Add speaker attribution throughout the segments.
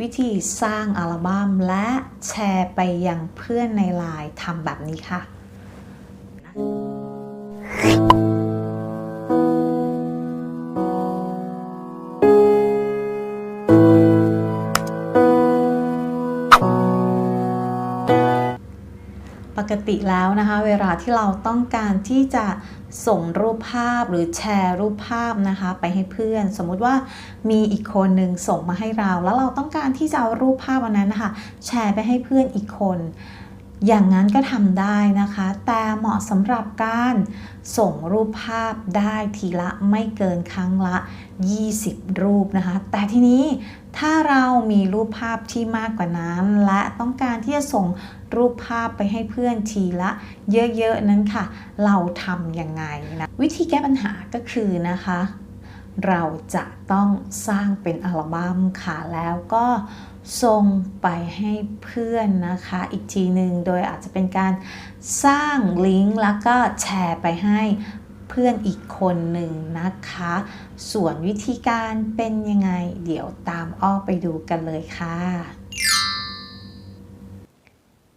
Speaker 1: วิธีสร้างอัลบั้มและแชร์ไปยังเพื่อนในไลน์ทำแบบนี้ค่ะ กติแล้วนะคะ เวลาที่เราต้องการที่จะส่งรูปภาพหรือแชร์รูปภาพนะคะ ไปให้เพื่อน สมมุติว่ามีอีกคนหนึ่งส่งมาให้เรา แล้วเราต้องการที่จะเอารูปภาพวันนั้นนะคะแชร์ไปให้เพื่อนอีกคน อย่างนั้นก็ทำได้นะคะ แต่เหมาะสำหรับการส่งรูปภาพได้ทีละไม่เกินครั้งละ 20 รูปนะคะ แต่ทีนี้ถ้าเรามีรูปภาพที่มากกว่านั้น และต้องการที่จะส่งรูปภาพไปให้เพื่อนทีละ เยอะๆนั้นค่ะ เราทำยังไงนะ วิธีแก้ปัญหาก็คือนะคะ เราจะต้องสร้างเป็นอัลบั้มค่ะ แล้วก็ส่งไปให้เพื่อนนะคะ อีกทีหนึ่งโดยอาจจะเป็นการสร้างลิงก์แล้วก็แชร์ไปให้เพื่อนอีกคนหนึ่งนะคะ ส่วนวิธีการเป็นยังไง เดี๋ยวตามอ้อไปดูกันเลยค่ะ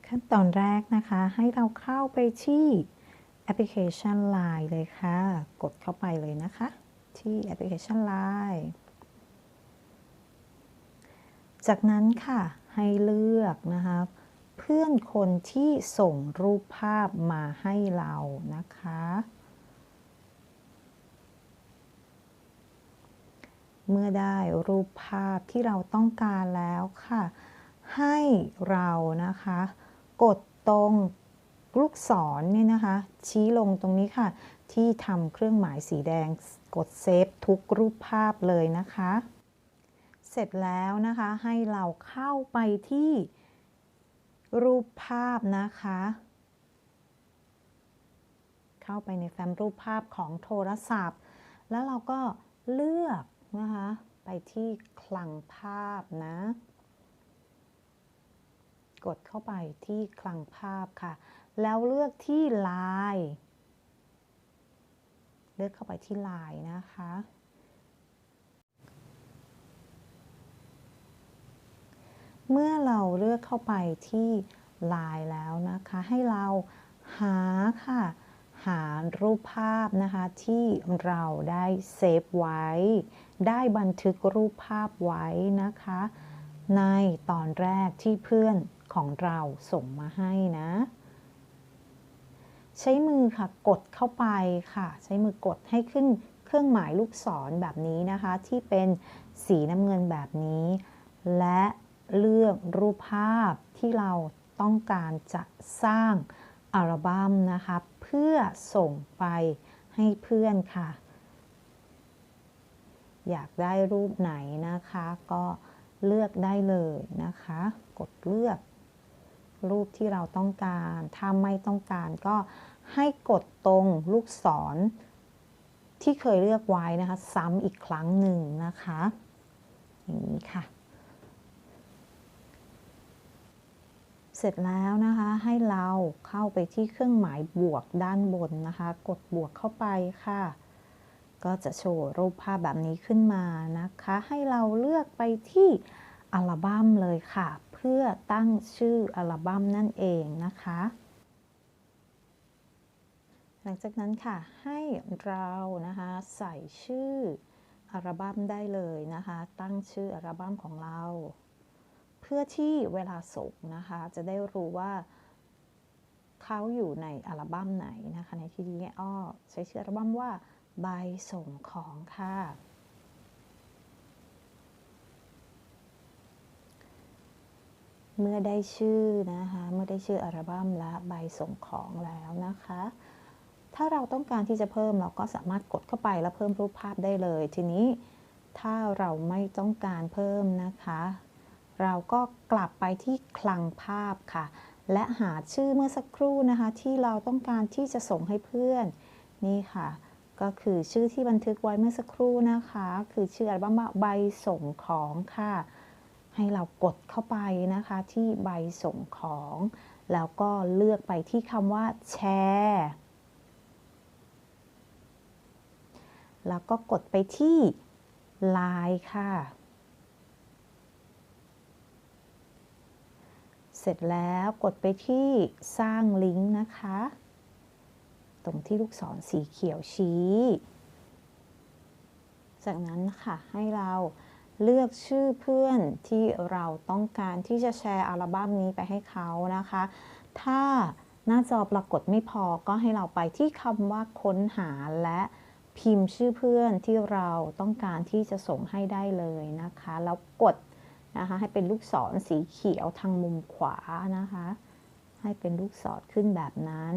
Speaker 1: ขั้นตอนแรกนะคะให้เราเข้าไปที่แอปพลิเคชัน Line เลยค่ะ กดเข้าไปเลยนะคะ ที่แอปพลิเคชัน Line จากนั้นค่ะให้เลือกนะคะเพื่อนคนที่ส่งรูปภาพมาให้เรานะคะ เมื่อได้รูปภาพที่เราต้องการแล้วค่ะ ให้เรานะคะ กดตรง ลูกศรเนี่ยนะคะ ชี้ลงตรงนี้ค่ะ ที่ทำเครื่องหมายสีแดงกดเซฟทุกรูปภาพเลยนะคะ เสร็จแล้วนะคะให้เราเข้าไปที่รูปภาพนะคะ เข้าไปในแฟ้มรูปภาพของโทรศัพท์ แล้วเราก็เลือกนะคะ ไปที่คลังภาพนะ กดเข้าไปที่คลังภาพค่ะ แล้วเลือกที่ลาย เลือกเข้าไปที่ลายนะคะ เมื่อเราเลือกเข้าไปที่ลายแล้วนะคะ ให้เราหาค่ะ หารูปภาพนะคะ ที่เราได้เซฟไว้ ได้บันทึกรูปภาพไว้นะคะ ในตอนแรกที่เพื่อนของเราส่งมาให้นะ ใช้มือค่ะกดเข้าไปค่ะ ใช้มือกดให้ขึ้นเครื่องหมายลูกศรแบบนี้นะคะ ที่เป็นสีน้ำเงินแบบนี้ และเลือกรูปภาพที่เราต้องการจะสร้างอัลบั้มนะคะ เพื่อส่งไปให้เพื่อนค่ะ อยากได้รูปไหนนะคะ ก็เลือกได้เลยนะคะ กดเลือก รูปที่เราต้องการ ถ้าไม่ต้องการก็ให้กดตรงลูกศร ที่เคยเลือกไว้นะคะ ซ้ำอีกครั้งหนึ่งนะคะอย่างนี้ค่ะ เสร็จแล้วนะคะให้เราเข้าไปที่เครื่องหมายบวกด้านบนนะคะ กดบวกเข้าไปค่ะ ก็จะโชว์รูปภาพแบบนี้ขึ้นมานะคะ ให้เราเลือกไปที่อัลบั้มเลยค่ะ เพื่อตั้งชื่ออัลบั้มนั่นเองนะคะ หลังจากนั้นค่ะให้เรานะคะใส่ชื่ออัลบั้มได้เลยนะคะ ตั้งชื่ออัลบั้มของเรา เพื่อที่เวลาส่งนะคะ จะได้รู้ว่าเขาอยู่ในอัลบั้มไหนนะคะ ในที่นี้อ้อใช้ชื่ออัลบั้มว่าใบส่งของค่ะ เมื่อได้ชื่อนะคะ เมื่อได้ชื่ออัลบั้มและใบส่งของแล้วนะคะ ถ้าเราต้องการที่จะเพิ่มเราก็สามารถกดเข้าไปแล้วเพิ่มรูปภาพได้เลย ทีนี้ถ้าเราไม่ต้องการเพิ่มนะคะ เราก็กลับไปที่คลังภาพค่ะ และหาชื่อเมื่อสักครู่นะคะ ที่เราต้องการที่จะส่งให้เพื่อน นี่ค่ะ ก็คือชื่อที่บันทึกไว้เมื่อสักครู่นะคะ คือชื่ออัลบั้มใบส่งของค่ะ ให้เรากดเข้าไปนะคะที่ใบส่งของ แล้วก็เลือกไปที่คำว่าแชร์แล้วก็กดไปที่ไลน์ค่ะ เสร็จแล้วกดไปที่สร้างลิงก์นะคะ ตรงที่ลูกศรสีเขียวชี้ จากนั้นค่ะให้เรา เลือกชื่อเพื่อนที่เราต้องการที่จะแชร์อัลบั้มนี้ไปให้เขานะคะ ถ้าหน้าจอปรากฏไม่พอก็ให้เราไปที่คำว่าค้นหาและพิมพ์ชื่อเพื่อนที่เราต้องการที่จะส่งให้ได้เลยนะคะ แล้วกดนะคะให้เป็นลูกศรสีเขียวทางมุมขวานะคะ ให้เป็นลูกศรขึ้นแบบนั้น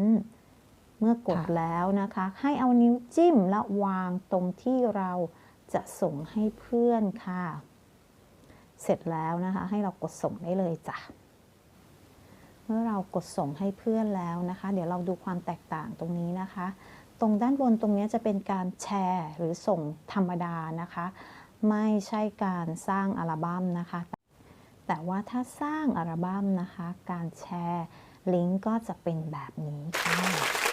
Speaker 1: เมื่อกด
Speaker 2: ค่ะ
Speaker 1: แล้วนะคะ ให้เอานิ้วจิ้มและวางตรงที่เรา จะส่งให้เพื่อนค่ะ เสร็จแล้วนะคะ ให้เรากดส่งได้เลยจ้ะ เมื่อเรากดส่งให้เพื่อนแล้วนะคะ เดี๋ยวเราดูความแตกต่างตรงนี้นะคะ ตรงด้านบนตรงนี้จะเป็นการแชร์หรือส่งธรรมดานะคะ ไม่ใช่การสร้างอัลบั้มนะคะ แต่ว่าถ้าสร้างอัลบั้มนะคะ การแชร์ลิงก์ก็จะเป็นแบบนี้ค่ะ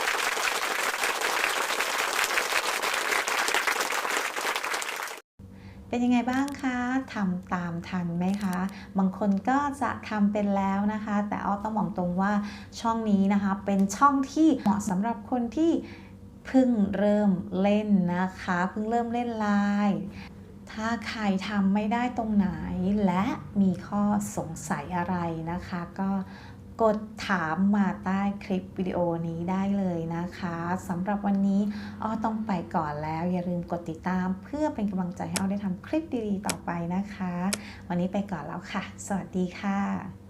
Speaker 1: เป็นยังไงบ้างคะทำตามทันไหมคะ บางคนก็จะทำเป็นแล้วนะคะ แต่อ้อต้องบอกตรงว่าช่องนี้นะคะ เป็นช่องที่เหมาะสำหรับคนที่เพิ่งเริ่มเล่นนะคะ เพิ่งเริ่มเล่นไลน์ถ้าใครทำไม่ได้ตรงไหนและมีข้อสงสัยอะไรนะคะ ก็ กดถามมาใต้คลิปวิดีโอนี้ได้เลยนะคะสำหรับวันนี้อ้อต้องไปก่อนแล้ว อย่าลืมกดติดตามเพื่อเป็นกำลังใจให้อ้อได้ทำคลิปดีๆต่อไปนะคะ วันนี้ไปก่อนแล้วค่ะ สวัสดีค่ะ